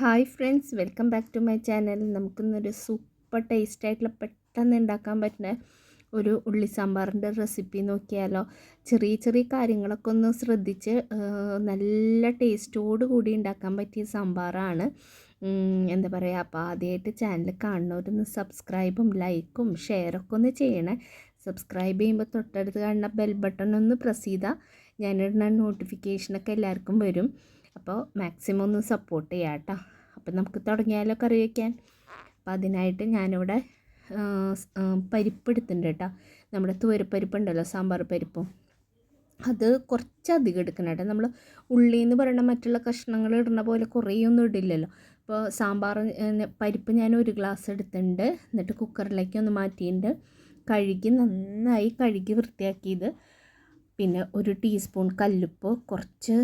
Hi friends welcome back to my channel. നമുക്കിന്നൊരു super taste ആയിട്ടുള്ള പെട്ടെന്ന് ഉണ്ടാക്കാൻ പറ്റുന്ന ഒരു ഉള്ളി സാമ്പാറിന്റെ റെസിപ്പി നോക്കിയാലോ. ചെറിയ ചെറിയ കാര്യങ്ങളൊക്കെ ഒന്ന് ശ്രദ്ധിച്ച് നല്ല ടേസ്റ്റോട് കൂടി ഉണ്ടാക്കാൻ പറ്റിയ സാമ്പാറാണ്. എന്താ പറയുക അപ്പോൾ ആദ്യമായിട്ട് ചാനൽ കാണുന്നവരൊന്ന് സബ്സ്ക്രൈബും ലൈക്കും ഷെയറൊക്കെ ഒന്ന് ചെയ്യണേ. സബ്സ്ക്രൈബ് ചെയ്യുമ്പോൾ തൊട്ടടുത്ത് കാണുന്ന ബെൽ ബട്ടൺ ഒന്ന് പ്രസ് ചെയ്താൽ ഞാനിടുന്ന നോട്ടിഫിക്കേഷനൊക്കെ എല്ലാവർക്കും വരും. അപ്പോൾ മാക്സിമം ഒന്ന് സപ്പോർട്ട് ചെയ്യാം കേട്ടോ. അപ്പം നമുക്ക് തുടങ്ങിയാലോ കറി വയ്ക്കാൻ അപ്പം അതിനായിട്ട് ഞാനിവിടെ പരിപ്പ് എടുത്തിട്ടുണ്ട് കേട്ടോ. നമ്മുടെ തുവരപ്പരിപ്പ് ഉണ്ടല്ലോ സാമ്പാർ പരിപ്പും. അത് കുറച്ചധികം എടുക്കണം കേട്ടോ. നമ്മൾ ഉള്ളി എന്ന് പറയുന്ന മറ്റുള്ള കഷ്ണങ്ങൾ ഇടുന്ന പോലെ കുറേയൊന്നും ഇടില്ലല്ലോ. അപ്പോൾ സാമ്പാർ പരിപ്പ് ഞാൻ ഒരു ഗ്ലാസ് എടുത്തിട്ടുണ്ട്. എന്നിട്ട് കുക്കറിലേക്ക് ഒന്ന് മാറ്റിയിട്ടുണ്ട്. കഴുകി നന്നായി കഴുകി വൃത്തിയാക്കിയത്. പിന്നെ ഒരു ടീസ്പൂൺ കല്ലുപ്പ് കുറച്ച്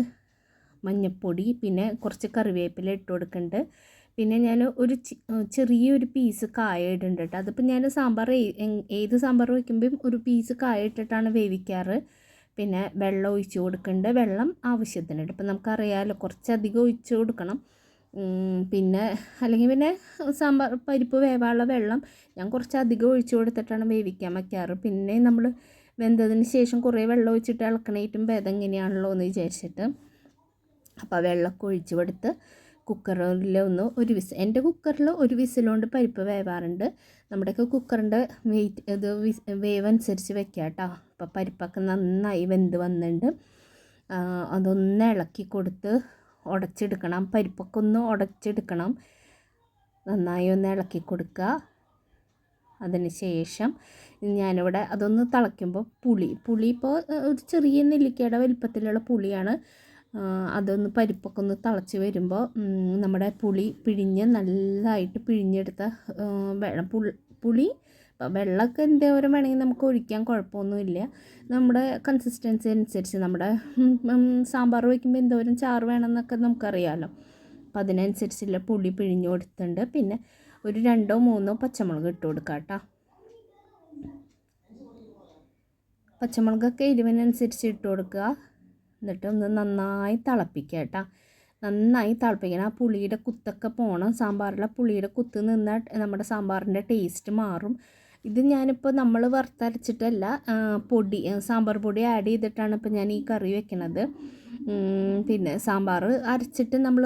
മഞ്ഞൾപ്പൊടി പിന്നെ കുറച്ച് കറിവേപ്പില ഇട്ട് കൊടുക്കുന്നുണ്ട് പിന്നെ ഞാൻ ഒരു ചെറിയൊരു പീസ് കായ ഇടുന്നുണ്ട് കേട്ടോ. അതിപ്പോൾ ഞാൻ സാമ്പാർ ഏത് സാമ്പാർ വയ്ക്കുമ്പോഴും ഒരു പീസ് കായ ഇട്ടിട്ടാണ് വേവിക്കാറ്. പിന്നെ വെള്ളം ഒഴിച്ച് കൊടുക്കുന്നുണ്ട് വെള്ളം ആവശ്യത്തിനുണ്ട്. ഇപ്പം നമുക്കറിയാമല്ലോ കുറച്ചധികം ഒഴിച്ച് കൊടുക്കണം. പിന്നെ അല്ലെങ്കിൽ പിന്നെ സാമ്പാർ പരിപ്പ് വേവാനുള്ള വെള്ളം ഞാൻ കുറച്ചധികം ഒഴിച്ച് കൊടുത്തിട്ടാണ് വേവിക്കാൻ വയ്ക്കാറ്. പിന്നെ നമ്മൾ വെന്തതിന് ശേഷം കുറേ വെള്ളം ഒഴിച്ചിട്ട് ഇളക്കണേറ്റും ഭേദം എങ്ങനെയാണല്ലോ എന്ന് വിചാരിച്ചിട്ട്. അപ്പോൾ വെള്ളമൊക്കെ ഒഴിച്ച് കൊടുത്ത് കുക്കറിൽ ഒന്ന് ഒരു വിസ് എന്റെ കുക്കറിൽ ഒരു വിസിലുകൊണ്ട് പരിപ്പ് വേവാറുണ്ട്. നമ്മുടെയൊക്കെ കുക്കറിന്റെ വെയിറ്റ് ഇത് വേവ് അനുസരിച്ച് വെക്കുക കേട്ടോ അപ്പോൾ പരിപ്പൊക്കെ നന്നായി വെന്ത് വന്നിട്ടുണ്ട് അതൊന്ന് ഇളക്കി കൊടുത്ത് ഉടച്ചെടുക്കണം പരിപ്പൊക്കെ ഒന്ന് ഉടച്ചെടുക്കണം നന്നായി ഒന്ന് ഇളക്കി കൊടുക്കുക അതിന് ശേഷം ഞാനിവിടെ അതൊന്ന് തിളയ്ക്കുമ്പോൾ പുളി പുളി ഇപ്പോൾ ഒരു ചെറിയ നെല്ലിക്കയുടെ വലിപ്പത്തിലുള്ള പുളിയാണ്. അതൊന്ന് പരിപ്പൊക്കെ ഒന്ന് തിളച്ച് വരുമ്പോൾ നമ്മുടെ പുളി പിഴിഞ്ഞ് നല്ലതായിട്ട് പിഴിഞ്ഞെടുത്ത വെള്ളം പുളി. വെള്ളമൊക്കെ എന്തോരം വേണമെങ്കിൽ നമുക്ക് ഒഴിക്കാൻ കുഴപ്പമൊന്നുമില്ല. നമ്മുടെ കൺസിസ്റ്റൻസി അനുസരിച്ച് നമ്മുടെ സാമ്പാർ വയ്ക്കുമ്പോൾ എന്തോരം ചാറ് വേണമെന്നൊക്കെ നമുക്കറിയാമല്ലോ അപ്പം അതിനനുസരിച്ചുള്ള പുളി പിഴിഞ്ഞ് കൊടുത്തിട്ടുണ്ട്. പിന്നെ ഒരു രണ്ടോ മൂന്നോ പച്ചമുളക് ഇട്ട് കൊടുക്കാം കേട്ടോ. പച്ചമുളകൊക്കെ എരിവിനനുസരിച്ച് ഇട്ട് കൊടുക്കുക. എന്നിട്ട് ഒന്ന് നന്നായി തിളപ്പിക്കുക കേട്ടോ. നന്നായി തിളപ്പിക്കണം. ആ പുളിയുടെ കുത്തൊക്കെ പോകണം സാമ്പാറിലെ പുളിയുടെ കുത്ത് നിന്നാൽ നമ്മുടെ സാമ്പാറിന്റെ ടേസ്റ്റ് മാറും. ഇത് ഞാനിപ്പോൾ നമ്മൾ വറുത്തരച്ചിട്ടല്ല പൊടി സാമ്പാർ പൊടി ആഡ് ചെയ്തിട്ടാണ് ഇപ്പോൾ ഞാൻ ഈ കറി വെക്കണത്. പിന്നെ സാമ്പാർ അരച്ചിട്ട് നമ്മൾ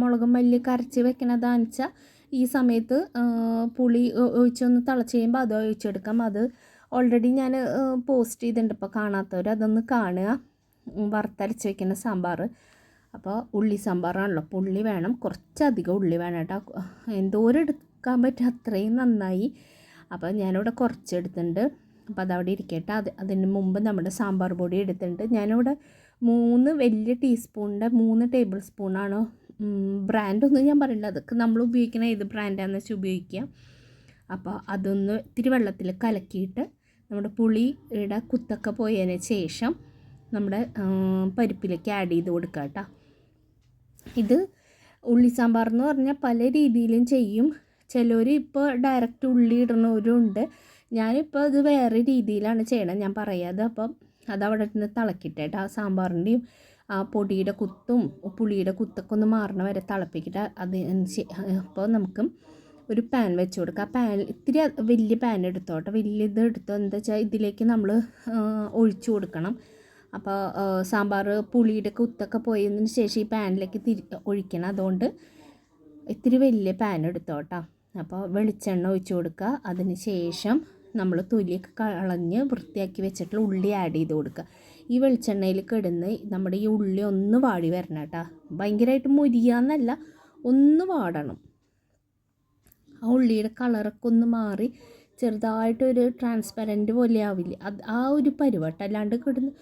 മുളകും മല്ലിയൊക്കെ അരച്ച് വെക്കണതാണെന്ന് വെച്ചാൽ ഈ സമയത്ത് പുളി ഒഴിച്ചൊന്ന് തിളച്ച് കഴിയുമ്പോൾ അത് ഒഴിച്ചെടുക്കാം. അത് ഓൾറെഡി ഞാൻ പോസ്റ്റ് ചെയ്തിട്ടുണ്ട് ഇപ്പോൾ കാണാത്തവർ അതൊന്ന് കാണുക. വറുത്തരച്ച് വെക്കുന്ന സാമ്പാർ അപ്പോൾ ഉള്ളി സാമ്പാറാണല്ലോ. അപ്പോൾ ഉള്ളി വേണം. കുറച്ചധികം ഉള്ളി വേണം കേട്ടോ. എന്തോരം എടുക്കാൻ പറ്റും. അത്രയും നന്നായി. അപ്പോൾ ഞാനിവിടെ കുറച്ച് എടുത്തിട്ടുണ്ട് അപ്പോൾ അതവിടെ ഇരിക്കട്ടെ. അത് അതിന് മുമ്പ് നമ്മുടെ സാമ്പാർ പൊടി എടുത്തിട്ടുണ്ട്. ഞാനിവിടെ മൂന്ന് വലിയ ടീസ്പൂണിന്റെ മൂന്ന് ടേബിൾ സ്പൂണാണ്. ബ്രാൻഡൊന്നും ഞാൻ പറയില്ല. അതൊക്കെ നമ്മൾ ഉപയോഗിക്കുന്ന ഏത് ബ്രാൻഡാണെന്ന് വെച്ചാൽ ഉപയോഗിക്കുക. അപ്പോൾ അതൊന്ന് ഇത്തിരി വെള്ളത്തിൽ കലക്കിയിട്ട് നമ്മുടെ പുളിയുടെ കുത്തൊക്കെ പോയതിന് ശേഷം നമ്മുടെ പരിപ്പിലേക്ക് ആഡ് ചെയ്ത് കൊടുക്കുക കേട്ടോ ഇത് ഉള്ളി സാമ്പാർ എന്ന് പറഞ്ഞാൽ പല രീതിയിലും ചെയ്യും. ചിലർ ഇപ്പോൾ ഡയറക്റ്റ് ഉള്ളി ഇടുന്നവരും ഉണ്ട് ഞാനിപ്പോൾ അത് വേറെ രീതിയിലാണ് ചെയ്യണത്. ഞാൻ പറയാതെ അപ്പം അതവിടെ നിന്ന് തിളക്കിയിട്ട് ആ സാമ്പാറിന്റെയും ആ പൊടിയുടെ കുത്തും പുളിയുടെ കുത്തൊക്കെ ഒന്ന് മാറണ വരെ തിളപ്പിക്കിട്ട്. അത് അപ്പോൾ നമുക്ക് ഒരു പാൻ വെച്ച് കൊടുക്കുക ആ പാൻ ഇത്തിരി വലിയ പാൻ എടുത്തോട്ടെ. വലിയ എടുത്തോ എന്താ വെച്ചാൽ ഇതിലേക്ക് നമ്മൾ ഒഴിച്ചു കൊടുക്കണം. അപ്പോൾ സാമ്പാർ പുളിയുടെ കുത്തൊക്കെ പോയതിന് ശേഷം ഈ പാനിലേക്ക് തിരി ഒഴിക്കണം. അതുകൊണ്ട് ഇത്തിരി വലിയ പാൻ എടുത്തോട്ടോ. അപ്പോൾ വെളിച്ചെണ്ണ ഒഴിച്ചു കൊടുക്കുക. അതിന് ശേഷം നമ്മൾ തൊലിയൊക്കെ കളഞ്ഞ് വൃത്തിയാക്കി വെച്ചിട്ടുള്ള ഉള്ളി ആഡ് ചെയ്ത് കൊടുക്കുക. ഈ വെളിച്ചെണ്ണയിൽ കിടന്ന് നമ്മുടെ ഈ ഉള്ളി ഒന്ന് വാടി വരണം കേട്ടോ. ഭയങ്കരമായിട്ട് മുരിയാന്നല്ല ഒന്ന് വാടണം. ആ ഉള്ളിയുടെ കളറൊക്കെ ഒന്ന് മാറി ചെറുതായിട്ടൊരു ട്രാൻസ്പെറന്റ് പോലെ ആവില്ല? അത് ആ ഒരു പരുവട്ടം അല്ലാണ്ട് കിടന്ന്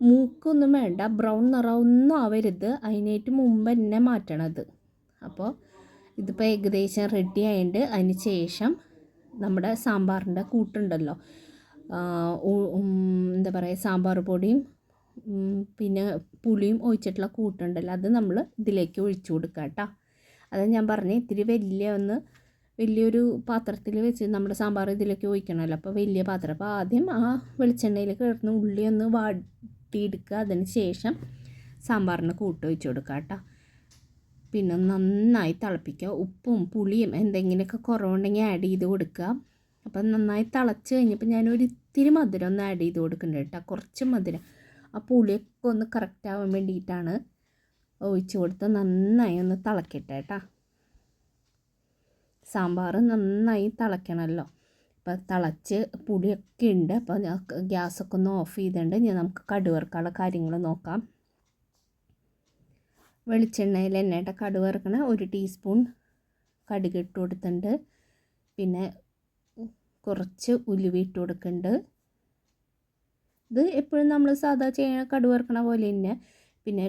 മൂക്കൊന്നും വേണ്ട ബ്രൗൺ നിറമൊന്നും ആവരുത്. അതിനായിട്ട് മുമ്പ് തന്നെ മാറ്റണത്. അപ്പോൾ ഇതിപ്പോൾ ഏകദേശം റെഡി ആയിട്ട് അതിന് ശേഷം നമ്മുടെ സാമ്പാറിന്റെ കൂട്ടുണ്ടല്ലോ. എന്താ പറയുക സാമ്പാർ പൊടിയും പിന്നെ പുളിയും ഒഴിച്ചിട്ടുള്ള കൂട്ടുണ്ടല്ലോ. അത് നമ്മൾ ഇതിലേക്ക് ഒഴിച്ചു കൊടുക്കുക കേട്ടോ. അത് ഞാൻ പറഞ്ഞു ഇത്തിരി വലിയ ഒന്ന് വലിയൊരു പാത്രത്തിൽ വെച്ച് നമ്മുടെ സാമ്പാർ ഇതിലേക്ക് ഒഴിക്കണമല്ലോ. അപ്പോൾ വലിയ പാത്രം. അപ്പോൾ ആദ്യം ആ വെളിച്ചെണ്ണയിലേക്ക് കിടന്ന് ഉള്ളി ഒന്ന് വാട്ടിയെടുക്കുക അതിന് ശേഷം സാമ്പാറിന് കൂട്ട് വെച്ച് കൊടുക്കുക കേട്ടോ. പിന്നെ നന്നായി തിളപ്പിക്കുക. ഉപ്പും പുളിയും എന്തെങ്കിലുമൊക്കെ കുറവുണ്ടെങ്കിൽ ആഡ് ചെയ്ത് കൊടുക്കുക. അപ്പം നന്നായി തിളച്ച് കഴിഞ്ഞപ്പോൾ ഞാനൊരു ഇത്തിരി മധുരം ഒന്ന് ആഡ് ചെയ്ത് കൊടുക്കുന്നുണ്ട് കേട്ടോ. കുറച്ച് മധുരം. ആ പുളിയൊക്കെ ഒന്ന് കറക്റ്റ് ആവാൻ വേണ്ടിയിട്ടാണ് ഒഴിച്ച് കൊടുത്ത് നന്നായി ഒന്ന് തിളക്കട്ടെ കേട്ടോ. സാമ്പാർ നന്നായി തിളയ്ക്കണമല്ലോ അപ്പോൾ തിളച്ച് പുളിയൊക്കെ ഉണ്ട്. അപ്പോൾ ഞാൻ ഗ്യാസൊക്കെ ഒന്ന് ഓഫ് ചെയ്തിട്ടുണ്ട്. ഞാൻ നമുക്ക് കടുവറുക്കാനുള്ള കാര്യങ്ങൾ നോക്കാം. വെളിച്ചെണ്ണയിൽ എണ്ണയുടെ കടുക് വറുക്കണ. ഒരു ടീസ്പൂൺ കടുക് ഇട്ട് കൊടുത്തിട്ടുണ്ട്. പിന്നെ കുറച്ച് ഉലുവ ഇട്ട് കൊടുക്കുന്നുണ്ട്. ഇത് എപ്പോഴും നമ്മൾ സാധാ ചെയ്യുന്ന കടുവറുക്കണ പോലെ തന്നെ പിന്നെ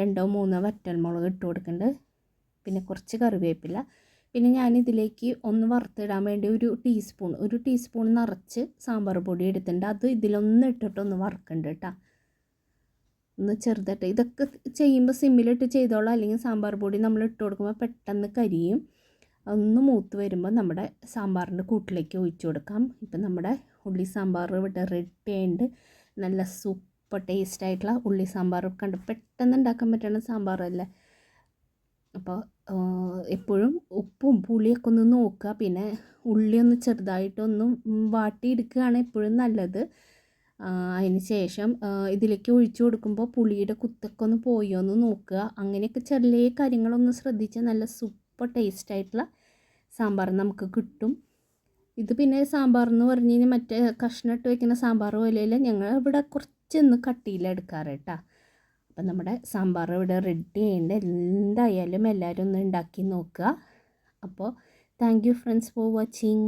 രണ്ടോ മൂന്നോ വറ്റൽമുളക് ഇട്ട് കൊടുക്കുന്നുണ്ട്. പിന്നെ കുറച്ച് കറിവേപ്പില. പിന്നെ ഞാൻ ഇതിലേക്ക് ഒന്ന് വറുത്തിടാൻ വേണ്ടി ഒരു ടീസ്പൂൺ ഒരു ടീസ്പൂൺ നിറച്ച് സാമ്പാർ പൊടി എടുത്തിട്ടുണ്ട്. അത് ഇതിലൊന്ന് ഇട്ടിട്ട് ഒന്ന് വറുക്കുന്നുണ്ട് കേട്ടോ. ഒന്ന് ചെറുതായിട്ട് ഇതൊക്കെ ചെയ്യുമ്പോൾ സിമ്മിലിട്ട് ചെയ്തോളാം. അല്ലെങ്കിൽ സാമ്പാർ പൊടി നമ്മൾ ഇട്ട് കൊടുക്കുമ്പോൾ പെട്ടെന്ന് കരിയും. ഒന്ന് മൂത്ത് വരുമ്പോൾ നമ്മുടെ സാമ്പാറിന്റെ കൂട്ടിലേക്ക് ഒഴിച്ചു കൊടുക്കാം. ഇപ്പം നമ്മുടെ ഉള്ളി സാമ്പാർ ഇവിടെ റെഡി ആയിട്ട് നല്ല സൂപ്പർ ടേസ്റ്റ് ആയിട്ടുള്ള ഉള്ളി സാമ്പാർ കണ്ട് പെട്ടെന്ന് ഉണ്ടാക്കാൻ പറ്റുന്ന സാമ്പാറല്ലേ? അപ്പോൾ എപ്പോഴും ഉപ്പും പുളിയൊക്കെ ഒന്ന് നോക്കുക. പിന്നെ ഉള്ളി ഒന്ന് ചെറുതായിട്ടൊന്ന് വാട്ടിയെടുക്കുകയാണ് എപ്പോഴും നല്ലത്. അതിന് ശേഷം ഇതിലേക്ക് ഒഴിച്ചു കൊടുക്കുമ്പോൾ പുളിയുടെ കുത്തൊക്കെ ഒന്ന് പോയോ എന്ന് നോക്കുക. അങ്ങനെയൊക്കെ ചെറിയ കാര്യങ്ങളൊന്ന് ശ്രദ്ധിച്ചാൽ നല്ല സൂപ്പർ ടേസ്റ്റ് ആയിട്ടുള്ള സാമ്പാർ നമുക്ക് കിട്ടും. ഇത് പിന്നെ സാമ്പാർ എന്ന് പറഞ്ഞു കഴിഞ്ഞാൽ മറ്റേ കഷ്ണം ഇട്ട് വയ്ക്കുന്ന സാമ്പാർ പോലെയല്ല. ഞങ്ങൾ ഇവിടെ കുറച്ചൊന്ന് കട്ടിയിലെടുക്കാറ് കേട്ടോ. അപ്പം നമ്മുടെ സാമ്പാർ ഇവിടെ റെഡി ഉണ്ട് എന്തായാലും എല്ലാവരും ഒന്ന് ഉണ്ടാക്കി നോക്കുക. അപ്പോൾ thank you friends for watching